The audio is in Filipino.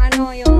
ano yung